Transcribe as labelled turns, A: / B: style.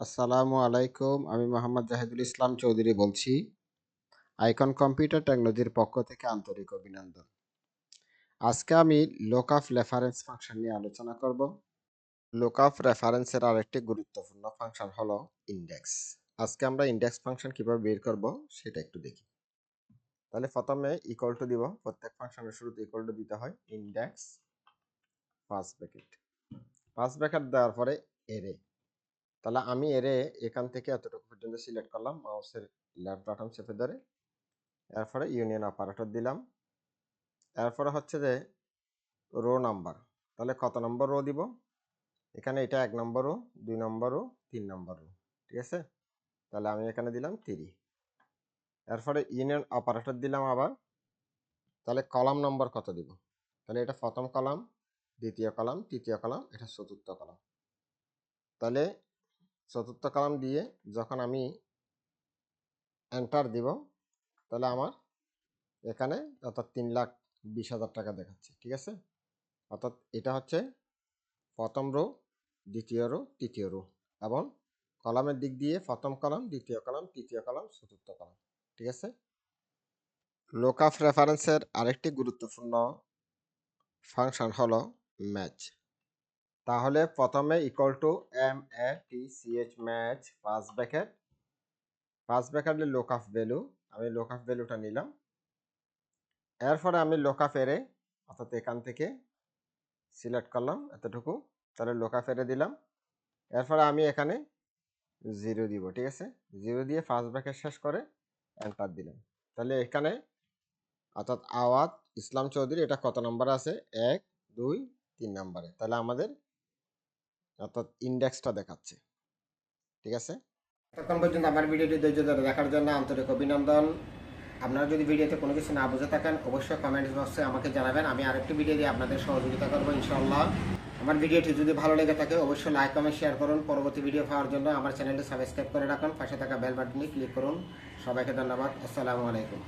A: আসসালামু আলাইকুম, আমি মোহাম্মদ জাহিদুল ইসলাম চৌধুরী বলছি। আইকন কম্পিউটার টেকনোলজির পক্ষ থেকে আন্তরিক অভিনন্দন। আজকে আমি লোক অফ রেফারেন্স ফাংশন নিয়ে আলোচনা করব। লোক অফ রেফারেন্সের আরেকটি গুরুত্বপূর্ণ ফাংশন হলো ইন্ডেক্স। আজকে আমরা ইন্ডেক্স ফাংশন কীভাবে বের করব সেটা একটু দেখি। তাহলে প্রথমে ইকুয়াল টু দিব, প্রত্যেক ফাংশনের শুরুতে ইকুয়াল টু দিতে হয় ইন্ডেক্স, পাঁচ ব্র্যাকেট পাঁচ ব্র্যাকেট দেওয়ার পরে এরে তাহলে আমি এরে এখান থেকে এতটুকু পর্যন্ত সিলেক্ট করলাম মাউসের লেফট বাটন চেপে ধরে, এরপরে ইউনিয়ন অপারেটর দিলাম। এরপরে হচ্ছে যে রো নাম্বার তাহলে কত নম্বর রো দিব? এখানে এটা এক নম্বর রো দুই নম্বর রো তিন নম্বর রো ঠিক আছে? তাহলে আমি এখানে দিলাম তিরি এরপরে ইউনিয়ন অপারেটর দিলাম আবার, তাহলে কলাম নম্বর কত দিব? তাহলে এটা প্রথম কলাম দ্বিতীয় কলাম তৃতীয় কলাম এটা চতুর্থ কলাম তাহলে চতুর্থ কলাম দিয়ে যখন আমি এন্টার দিব, তাহলে আমার এখানে অর্থাৎ তিন লাখ বিশ হাজার টাকা দেখাচ্ছে, ঠিক আছে? অর্থাৎ এটা হচ্ছে প্রথম রো দ্বিতীয় রো তৃতীয় রো এবং কলামের দিক দিয়ে প্রথম কলাম, দ্বিতীয় কলাম, তৃতীয় কলাম, চতুর্থ কলাম, ঠিক আছে? লোক অফ রেফারেন্সের আরেকটি গুরুত্বপূর্ণ ফাংশন হলো ম্যাচ তাহলে প্রথমে equal to M A T C H match পাঁচ ব্র্যাকেট পাঁচ ব্র্যাকেটে লোক অফ ভ্যালু আমি লোক অফ ভ্যালুটা নিলাম। এরপরে আমি লোক অফ এরে অর্থাৎ এখান থেকে সিলেক্ট করলাম এতটুকু, তাহলে লোক অফ এরে দিলাম। এরপরে আমি এখানে জিরো দিব, ঠিক আছে? জিরো দিয়ে ফার্স্ট ব্র্যাকেট শেষ করে এন্টার দিলাম। তাহলে এখানে, অর্থাৎ আওয়াত ইসলাম চৌধুরী, এটা কত নম্বর আছে? এক, দুই, তিন নম্বরে। তাহলে আমাদের অর্থাৎ ইন্ডেক্সটা দেখাচ্ছে। ঠিক আছে?
B: ততক্ষণ পর্যন্ত আমার ভিডিওটি ধৈর্য ধরে দেখার জন্য আন্তরিক অভিনন্দন। আপনারা যদি ভিডিওতে কোনো কিছু না বুঝে থাকেন, অবশ্যই কমেন্ট বক্সে আমাকে জানাবেন। আমি আরেকটি ভিডিও দিয়ে আপনাদের সহযোগিতা করব ইনশাল্লাহ আমার ভিডিওটি যদি ভালো লেগে থাকে, অবশ্যই লাইক কমেন্ট শেয়ার করুন। পরবর্তী ভিডিও পাওয়ার জন্য আমার চ্যানেলটি সাবস্ক্রাইব করে রাখুন। পাশে থাকা বেল বাটনে ক্লিক করুন। সবাইকে ধন্যবাদ। আসসালামু আলাইকুম।